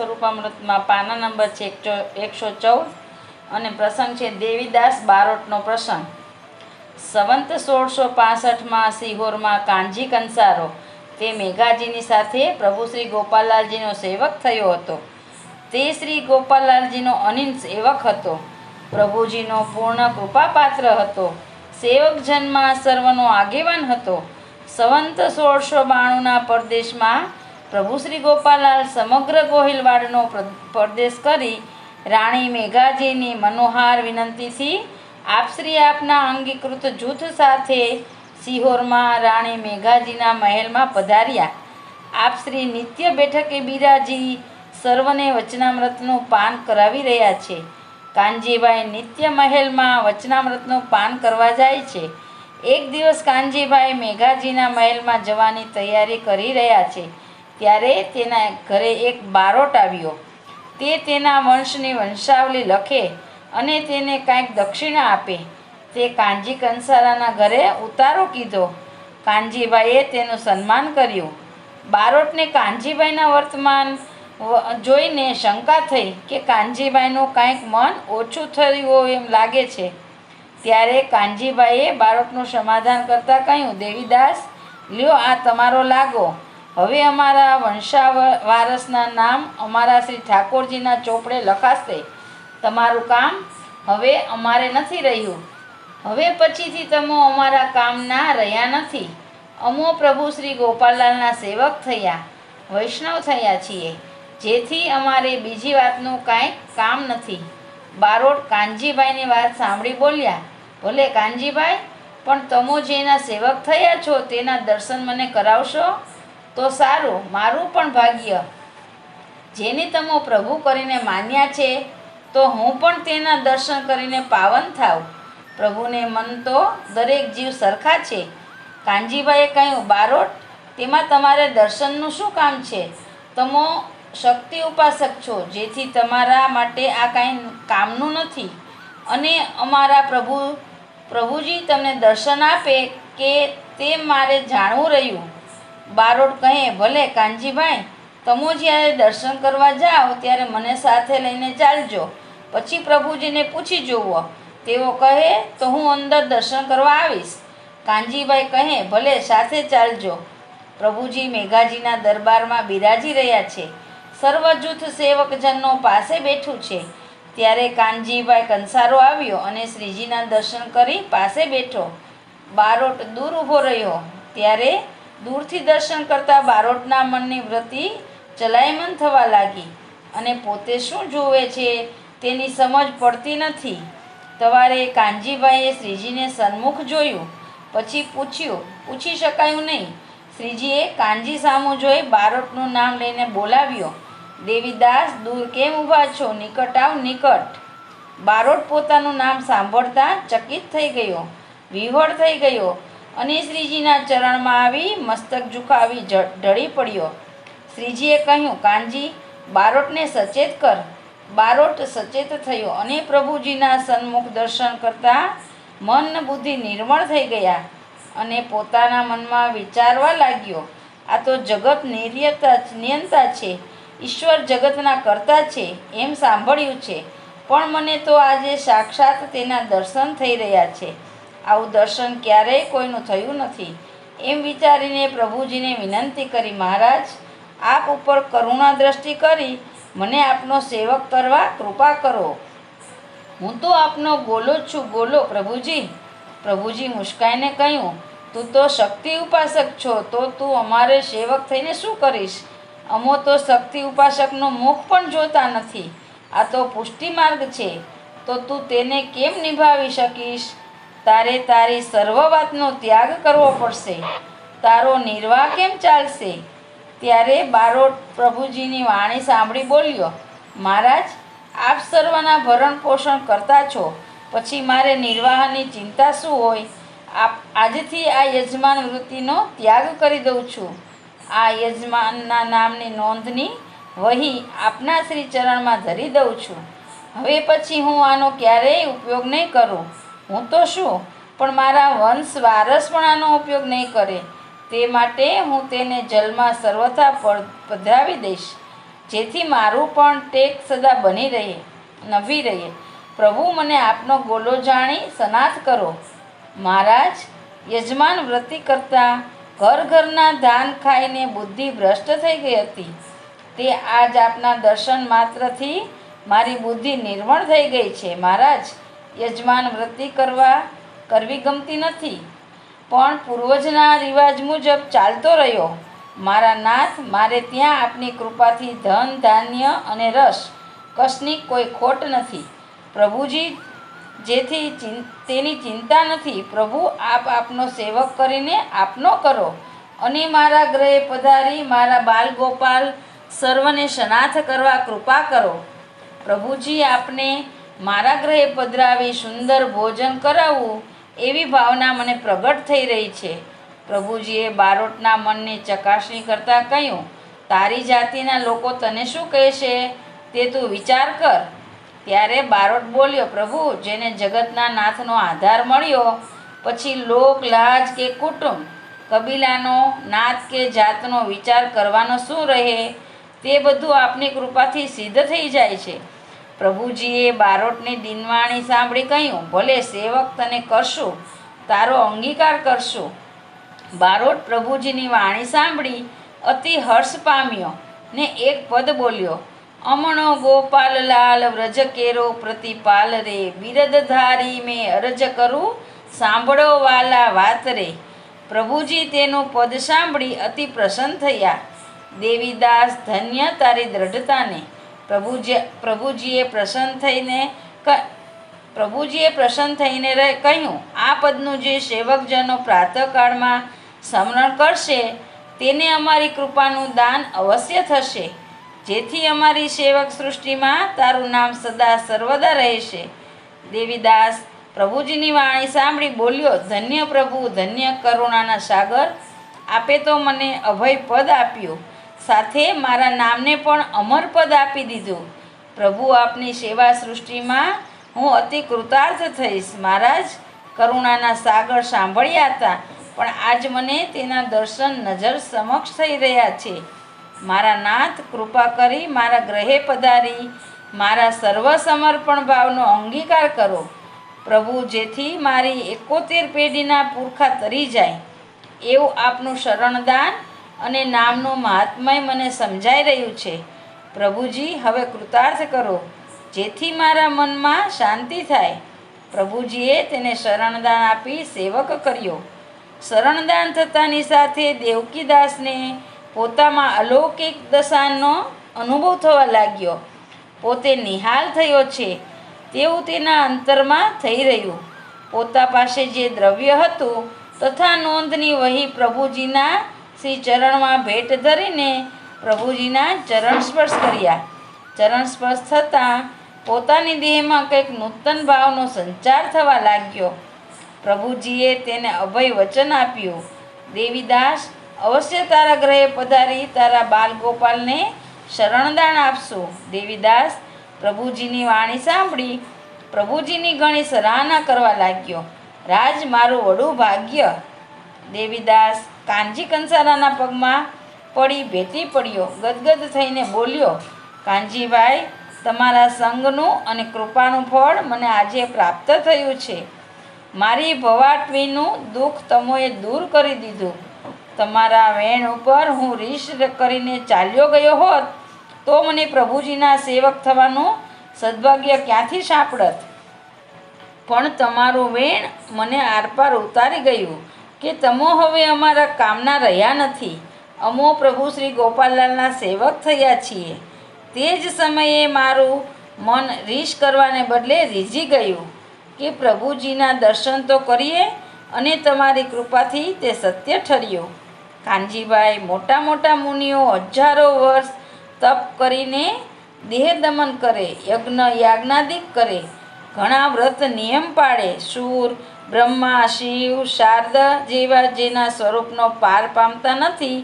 સ્વરૂપામૃતમાં પાના નંબર છે એકસો એકસો ચૌદ અને પ્રસંગ છે દેવીદાસ બારોટનો પ્રસંગ. સંવંત સોળસો પાસઠમાં સિહોરમાં કાંજી કંસારો. તે મેઘાજીની સાથે પ્રભુ શ્રી ગોપાલલાલજીનો સેવક થયો હતો. તે શ્રી ગોપાલલાલજીનો અનિલ સેવક હતો. પ્રભુજીનો પૂર્ણ કૃપાપાત્ર હતો. સેવક સેવકજનમાં સર્વનો આગેવાન હતો. સંવંત સોળસો બાણુંના પરદેશમાં પ્રભુ શ્રી ગોપાલાલ સમગ્ર ગોહિલવાડનો પ્રદેશ કરી રાણી મેઘાજીની મનોહાર વિનંતીથી આપશ્રી આપના અંગીકૃત જૂથ સાથે સિહોરમાં રાણી મેઘાજીના મહેલમાં પધાર્યા. આપશ્રી નિત્ય બેઠકે બિરાજી સર્વને વચનામૃતનું પાન કરાવી રહ્યા છે. કાનજીભાઈ નિત્ય મહેલમાં વચનામૃતનું પાન કરવા જાય છે. એક દિવસ કાનજીભાઈ મેઘાજીના મહેલમાં જવાની તૈયારી કરી રહ્યા છે. ત્યારે તેના ઘરે એક બારોટ આવ્યો. તે તેના વંશની વંશાવલી લખે અને તેને કાંઈક દક્ષિણા આપે. તે કાનજી કંસારાના ઘરે ઉતારો કીધો. કાનજીભાઈએ તેનું સન્માન કર્યું. બારોટને કાનજીભાઈના વર્તમાન જોઈને શંકા થઈ કે કાનજીભાઈનું કાંઈક મન ઓછું થયું હોય એમ લાગે છે. ત્યારે કાનજીભાઈએ બાળકનું સમાધાન કરતાં કહ્યું, દેવીદાસ, લ્યો આ તમારો લાગો. હવે અમારા વંશા વારસના નામ અમારા શ્રી ઠાકોરજીના ચોપડે લખાશે. તમારું કામ હવે અમારે નથી રહ્યું. હવે પછીથી તમે અમારા કામના રહ્યા નથી. અમો પ્રભુ શ્રી ગોપાલલાલના સેવક થયા, વૈષ્ણવ થયા છીએ. જેથી અમારે બીજી વાતનું કાંઈ કામ નથી. બારોટ કાનજીભાઈની વાત સાંભળી બોલ્યા, ભલે કાનજીભાઈ, પણ તમો જેના સેવક થયા છો તેના દર્શન મને કરાવશો? તો સારું, મારું પણ ભાગ્ય. જેને તમો પ્રભુ કરીને માન્યા છે, તો હું પણ તેના દર્શન કરીને પાવન થાવ. પ્રભુને મન તો દરેક જીવ સરખા છે. કાનજીભાઈએ કહ્યું, બારોટ, તેમાં તમારે દર્શનનું શું કામ છે? તમો શક્તિ ઉપાસક છો, જેથી તમારા માટે આ કાંઈ કામનું નથી. અને અમારા પ્રભુ, પ્રભુજી તમને દર્શન આપે કે તે મારે જાણવું રહ્યું? બારોટ કહે, ભલે કાનજીભાઈ, તમો જ્યારે દર્શન કરવા જાઓ, ત્યારે મને સાથે લઈને ચાલજો. પછી પ્રભુજીને પૂછી જુઓ. તેઓ કહે, તો હું અંદર દર્શન કરવા આવીશ. કાનજીભાઈ કહે, ભલે, સાથે ચાલજો. પ્રભુજી મેઘાજીના દરબારમાં બિરાજી રહ્યા છે. સર્વ જૂથ સેવકજનો પાસે બેઠું છે. ત્યારે કાનજીભાઈ કંસારો આવ્યો અને શ્રીજીના દર્શન કરી પાસે બેઠો. બારોટ દૂર ઊભો રહ્યો. ત્યારે દૂરથી દર્શન કરતા બારોટના મનની વૃત્તિ ચલાયમન થવા લાગી. અને પોતે શું જુએ છે તેની સમજ પડતી નથી. સવારે કાનજીભાઈએ શ્રીજીને સન્મુખ જોયું. પછી પૂછ્યું, પૂછી શકાયું નહીં? શ્રીજીએ કાનજી સામું જોઈ બારોટનું નામ લઈને બોલાવ્યો. દેવીદાસ, દૂર કેમ ઊભા છો? નિકટ આવ, નિકટ. બારોટ પોતાનું નામ સાંભળતા ચકિત થઈ ગયો. વિહળ થઈ ગયો. અને શ્રીજીના ચરણમાં આવી મસ્તક ઝુકાવી ઢળી પડ્યો. શ્રીજીએ કહ્યું, કાનજી, બારોટને સચેત કર. બારોટ સચેત થયો અને પ્રભુજીના સન્મુખ દર્શન કરતા મન બુદ્ધિ નિર્મળ થઈ ગયા અને પોતાના મનમાં વિચારવા લાગ્યો, આ તો જગત નિર્યતા, નિયંતા છે, ઈશ્વર જગતના કરતા છે, એમ સાંભળ્યું છે. પણ મને તો આજે સાક્ષાત તેના દર્શન થઈ રહ્યા છે. આવું દર્શન ક્યારેય કોઈનું થયું નથી. એમ વિચારીને પ્રભુજીને વિનંતી કરી, મહારાજ, આપ ઉપર કરુણા દ્રષ્ટિ કરી મને આપનો સેવક કરવા કૃપા કરો. હું તો આપનો ગોલો જ છું, ગોલો પ્રભુજી. પ્રભુજી મુસ્કાઈને કહ્યું, તું તો શક્તિ ઉપાસક છો, તો તું અમારે સેવક થઈને શું કરીશ? અમો તો શક્તિ ઉપાસકનો મુખ પણ જોતા નથી. આ તો પુષ્ટિ માર્ગ છે. તો તું તેને કેમ નિભાવી શકીશ? તારે તારી સર્વ વાતનો ત્યાગ કરવો પડશે. તારો નિર્વાહ કેમ ચાલશે? ત્યારે બારોટ પ્રભુજીની વાણી સાંભળી બોલ્યો, મહારાજ, આપ સર્વના ભરણ પોષણ કરતા છો. પછી મારે નિર્વાહની ચિંતા શું હોય? આપ આજથી આ યજમાન વૃત્તિનો ત્યાગ કરી દઉં છું. આ યજમાનના નામની નોંધની વહી આપના શ્રી ચરણમાં ધરી દઉં છું. હવે પછી હું આનો ક્યારેય ઉપયોગ નહીં કરું. હું તો શું? પણ મારા વંશ વારસપણાનો ઉપયોગ નહીં કરે. તે માટે હું તેને જલમાં સર્વથા પધરાવી દઈશ. જેથી મારું પણ ટેક સદા બની રહે, નવી રહે. પ્રભુ મને આપનો ગોલો જાણી સનાથ કરો. મહારાજ, યજમાન વ્રતિ કરતા ઘર ઘરના ધાન ખાઈને બુદ્ધિ ભ્રષ્ટ થઈ ગઈ હતી. તે આજ આપના દર્શન માત્રથી મારી બુદ્ધિ નિર્મળ થઈ ગઈ છે, મહારાજ. યજમાન વૃત્તિ કરવા કરવી ગમતી નથી. પણ પૂર્વજના રિવાજ મુજબ ચાલતો રહ્યો. મારા નાથ, મારે ત્યાં આપની કૃપાથી ધન, ધાન્ય અને રસ કશની કોઈ ખોટ નથી. પ્રભુજી, જેથી તેની ચિંતા નથી. પ્રભુ, આપ આપનો સેવક કરીને આપનો કરો. અને મારા ગ્રહે પધારી મારા બાલ ગોપાલ સર્વને શનાથ કરવા કૃપા કરો. પ્રભુજી, આપને મારા ગ્રહે પધરાવી સુંદર ભોજન કરાવવું એવી ભાવના મને પ્રગટ થઈ રહી છે. પ્રભુજીએ બારોટના મનની ચકાસણી કરતાં કહ્યું, તારી જાતિના લોકો તને શું કહેશે? તે તું વિચાર કર. ત્યારે બારોટ બોલ્યો, પ્રભુ, જેને જગતના નાથનો આધાર મળ્યો, પછી લોક, લાજ કે કુટુંબ, કબીલાનો નાત કે જાતનો વિચાર કરવાનો શું રહે? તે બધું આપની કૃપાથી સિદ્ધ થઈ જાય છે. પ્રભુજીએ બારોટની દિનવાણી સાંભળી કહ્યું, ભલે સેવક તને કરશું, તારો અંગીકાર કરશું. બારોટ પ્રભુજીની વાણી સાંભળી અતિ હર્ષ પામ્યો ને એક પદ બોલ્યો, અમણો ગોપાલ લાલ વ્રજ કેરો પ્રતિપાલ રે, બિરદધારી મેં અરજ કરું, સાંભળો વાલા વાત રે. પ્રભુજી તેનું પદ સાંભળી અતિ પ્રસન્ન થયા, દેવીદાસ, ધન્ય તારી દ્રઢતાને પ્રભુજી પ્રભુજીએ પ્રસન્ન થઈને પ્રભુજીએ પ્રસન્ન થઈને કહ્યું, આ પદનું જે સેવકજનો પ્રાતઃકાળમાં સ્મરણ કરશે, તેને અમારી કૃપાનું દાન અવશ્ય થશે. જેથી અમારી સેવક સૃષ્ટિમાં તારું નામ સદા સર્વદા રહેશે. દેવીદાસ પ્રભુજીની વાણી સાંભળી બોલ્યો, ધન્ય પ્રભુ, ધન્ય કરુણાના સાગર, આપે તો મને અભય પદ આપ્યું. સાથે મારા નામને પણ અમરપદ આપી દીધું. પ્રભુ આપની સેવા સૃષ્ટિમાં હું અતિ કૃતાર્થ થઈશ. મહારાજ, કરુણાના સાગર સાંભળ્યા હતા, પણ આજ મને તેના દર્શન નજર સમક્ષ થઈ રહ્યા છે. મારા નાથ, કૃપા કરી મારા ગ્રહે પધારી, મારા સર્વ સમર્પણ ભાવનો અંગીકાર કરો. પ્રભુ જેથી મારી એકોતેર પેઢીના પુરખા તરી જાય. એવું આપનું શરણદાન અને નામનું મહાત્મય મને સમજાઈ રહ્યું છે. પ્રભુજી, હવે કૃતાર્થ કરો. જેથી મારા મનમાં શાંતિ થાય. પ્રભુજીએ તેને શરણદાન આપી સેવક કર્યો. શરણદાન થતાની સાથે દેવકીદાસને પોતામાં અલૌકિક દશાનો અનુભવ થવા લાગ્યો. પોતે નિહાલ થયો છે. તેવું તેના અંતરમાં થઈ રહ્યું. પોતા પાસે જે દ્રવ્ય હતું તથા નોંધની વહી પ્રભુજીના શ્રી ચરણમાં ભેટ ધરીને પ્રભુજીના ચરણ સ્પર્શ કર્યા. ચરણ સ્પર્શ થતાં પોતાની દેહમાં કંઈક નૂતન ભાવનો સંચાર થવા લાગ્યો. પ્રભુજીએ તેને અભય વચન આપ્યું. દેવીદાસ, અવશ્ય તારા ગ્રહે પધારી તારા બાલગોપાલને શરણદાન આપશું. દેવીદાસ, પ્રભુજીની વાણી સાંભળી પ્રભુજીની ઘણી સરાહના કરવા લાગ્યો. રાજ મારું વડું ભાગ્ય. દેવીદાસ કાનજી કંસારાના પગમાં પડી ભેટી પડ્યો, ગદગદ થઈને બોલ્યો, કાનજીભાઈ, તમારા સંગનું અને કૃપાનું ફળ મને આજે પ્રાપ્ત થયું છે. મારી ભવાટવીનું દુઃખ તમોએ દૂર કરી દીધું. તમારા વેણ ઉપર હું રીસ કરીને ચાલ્યો ગયો હોત, તો મને પ્રભુજીના સેવક થવાનું સદભાગ્ય ક્યાંથી સાંપડત? પણ તમારું વેણ મને આરપાર ઉતારી ગયું. કે તમો હવે અમારા કામના રહ્યા નથી. અમો પ્રભુ શ્રી ગોપાલલાલના સેવક થયા છીએ. તે જ સમયે મારું મન રીસ કરવાને બદલે રીઝી ગયું કે પ્રભુજીના દર્શન તો કરીએ અને તમારી કૃપાથી તે સત્ય ઠર્યો. કાનજીભાઈ મોટા મોટા મુનિઓ હજારો વર્ષ તપ કરીને દેહ દમન કરે, યજ્ઞ યાજ્ઞાદિક કરે, ઘણા વ્રત નિયમ પાડે શૂર બ્રહ્મા, શિવ, શારદ જેવા જેના સ્વરૂપનો પાર પામતા નથી,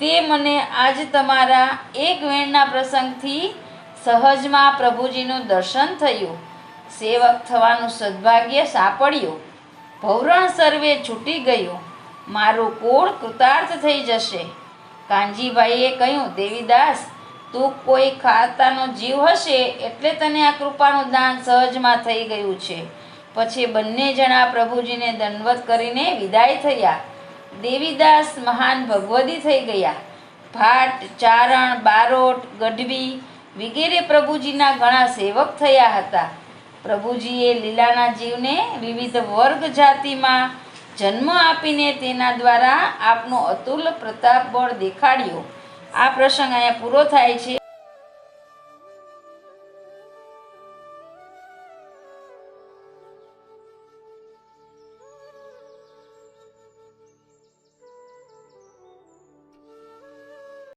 તે મને આજ તમારા એક વેણના પ્રસંગથી સહજમાં પ્રભુજીનું દર્શન થયું. સેવક થવાનું સદભાગ્ય સાંપડ્યું. ભવરણ સર્વે છૂટી ગયું. મારું કુળ કૃતાર્થ થઈ જશે. કાનજીભાઈએ કહ્યું, દેવીદાસ, તું કોઈ ખાતાનો જીવ હશે એટલે તને આ કૃપાનું દાન સહજમાં થઈ ગયું છે. પછી બંને જણા પ્રભુજીને દંડવત કરીને વિદાય થયા. દેવીદાસ મહાન ભગવદી થઈ ગયા. ભાટ, ચારણ, બારોટ, ગઢવી વગેરે પ્રભુજીના ઘણા સેવક થયા હતા. પ્રભુજીએ લીલાના જીવને વિવિધ વર્ગ જાતિમાં જન્મ આપીને તેના દ્વારા આપનો અતુલ પ્રતાપ બળ દેખાડ્યો. આ પ્રસંગ અહીંયા પૂરો થાય છે.